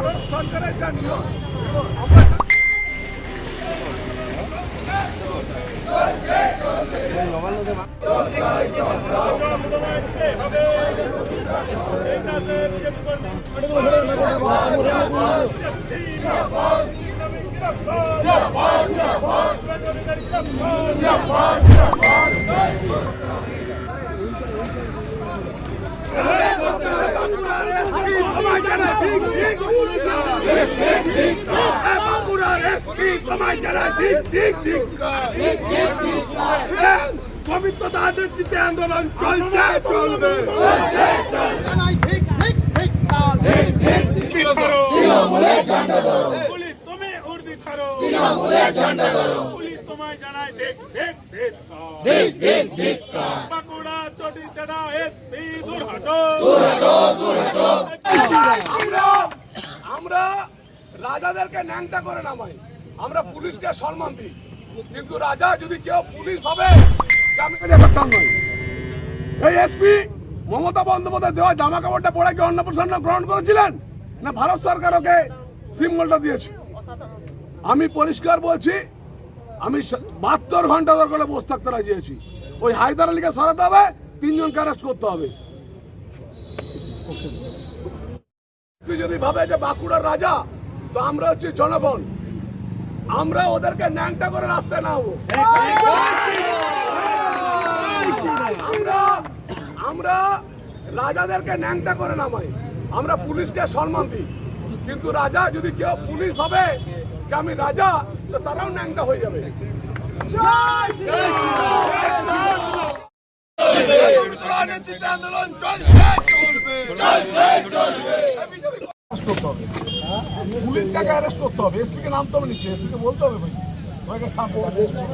ভারত সরকারের যা নিয়ম আমরা পবিত্র নেতৃত্বে আন্দোলন চলছে চলবে। পুলিশ তুমি উর্দি ছাড়ো। পুলিশ তোমায় জানায় দেখ দেখ দেখ বাঁকুড়া চটি চড়া এসপি দূর হটো আমরা আমরা রাজাদেরকে ন্যাংটা করে নামাই। আমরা পুলিশকে সম্মান দিই। কিন্তু রাজা যদি কেউ পুলিশ ভাবে এই এসপি মমতা বন্দ্যোপাধ্যায় দেওয়া জামা কাপড়টা পরে কি অন্নপ্রসন্ন গ্রহণ করেছিলেন? না ভারত সরকার ওকে সিম্বলটা দিয়েছে? আমি পরিষ্কার বলছি আমি বাহাত্তর ঘণ্টা ধরে করে বসে থাকতে রাজি আছি। ওই হায়দার আলীকে সরাতে হবে তিনজনকে অ্যারেস্ট করতে হবে। যদি ভাবে যে বাঁকুড়ার রাজা তো আমরা হচ্ছে জনগণ। আমরা ওদেরকে ন্যাংটা করে রাস্তায় নামবো। আমরা আমরা রাজাদেরকে ন্যাংটা করে নামাই। আমরা পুলিশকে সম্মান দিই। কিন্তু রাজা যদি কেউ পুলিশ ভাবে যে আমি রাজা তো তারাও ন্যাংটা হয়ে যাবে। আন্দোলন চলছে চলবে পুলিশকে আগে অ্যারেস্ট করতে হবে? এসপি কে নামতে হবে নিচে এসপি কে বলতে হবে ভাই? সবাইকে সামনে এসপি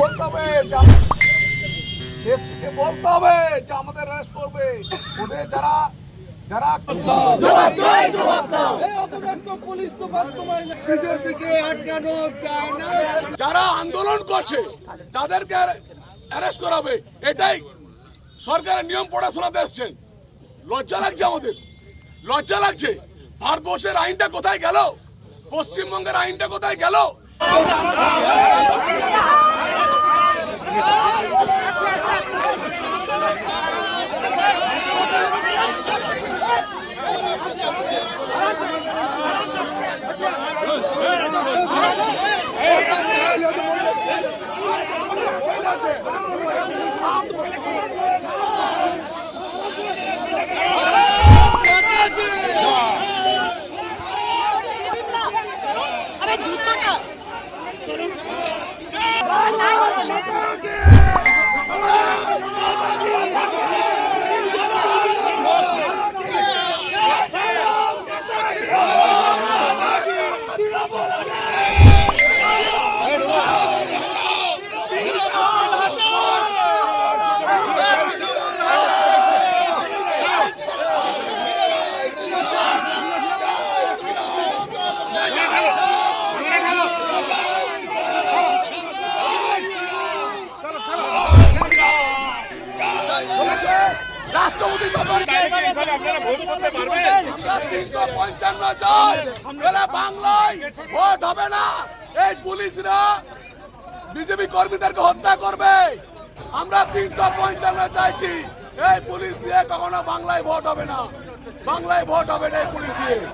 বলতে হবে এসপি কে বলতে হবে যে আমাদের অ্যারেস্ট করবে। ওদের যারা যারা যারা আন্দোলন করছে তাদেরকে অ্যারেস্ট করাবে। এটাই সরকারের নিয়ম পড়াশোনাতে এসছেন। লজ্জা লাগছে আমাদের। লজ্জা লাগছে। ভারতবর্ষের আইনটা কোথায় গেল পশ্চিমবঙ্গের আইনটা কোথায় গেল আরে রাষ্ট্রপতি তিনশো পঞ্চান্ন জন বাংলায় ভোট হবে না এই পুলিশরা বিজেপি কর্মীদেরকে হত্যা করবে আমরা তিনশো পঞ্চান্ন চাইছি এই পুলিশ দিয়ে কখনো বাংলায় ভোট হবে না। বাংলায় ভোট হবে না এই পুলিশ দিয়ে